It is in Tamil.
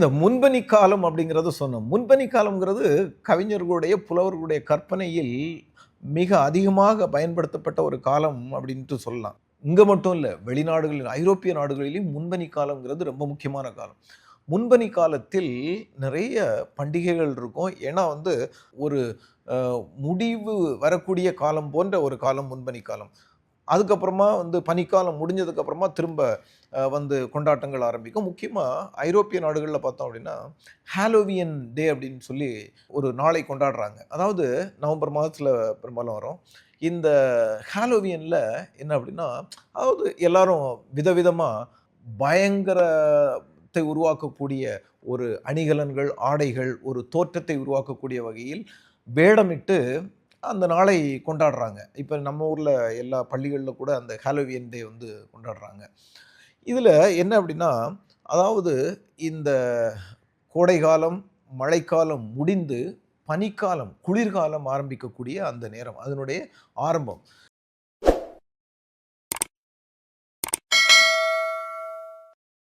இந்த முன்பனி காலம் அப்படிங்கிறத சொன்னோம். முன்பனி காலம்ங்கிறது கவிஞர்களுடைய புலவர்களுடைய கற்பனையில் மிக அதிகமாக பயன்படுத்தப்பட்ட ஒரு காலம் அப்படின்ட்டு சொல்லலாம். இங்கே மட்டும் இல்லை வெளிநாடுகளில் ஐரோப்பிய நாடுகளிலும் முன்பனி காலம்ங்கிறது ரொம்ப முக்கியமான காலம். முன்பனி காலத்தில் நிறைய பண்டிகைகள் இருக்கும். ஏன்னா வந்து ஒரு முடிவு வரக்கூடிய காலம் போன்ற ஒரு காலம் முன்பனி காலம். அதுக்கப்புறமா வந்து பனிக்காலம் முடிஞ்சதுக்கப்புறமா திரும்ப வந்து கொண்டாட்டங்கள் ஆரம்பிக்கும். முக்கியமாக ஐரோப்பிய நாடுகளில் பார்த்தோம் அப்படின்னா ஹாலோவியன் டே அப்படின்னு சொல்லி ஒரு நாளை கொண்டாடுறாங்க. அதாவது நவம்பர் மாதத்தில் பெரும்பாலும் வரும். இந்த ஹாலோவியனில் என்ன அப்படின்னா அதாவது எல்லாரும் விதவிதமாக பயங்கரத்தை உருவாக்கக்கூடிய ஒரு அணிகலன்கள் ஆடைகள் ஒரு தோற்றத்தை உருவாக்கக்கூடிய வகையில் வேடமிட்டு அந்த நாளை கொண்டாடுறாங்க. இப்போ நம்ம ஊரில் எல்லா பள்ளிகளில் கூட அந்த ஹாலோவியன் டே வந்து கொண்டாடுறாங்க. இதில் என்ன அப்படின்னா அதாவது இந்த கோடைகாலம் மழைக்காலம் முடிந்து பனிக்காலம் குளிர்காலம் ஆரம்பிக்கக்கூடிய அந்த நேரம் அதனுடைய ஆரம்பம்.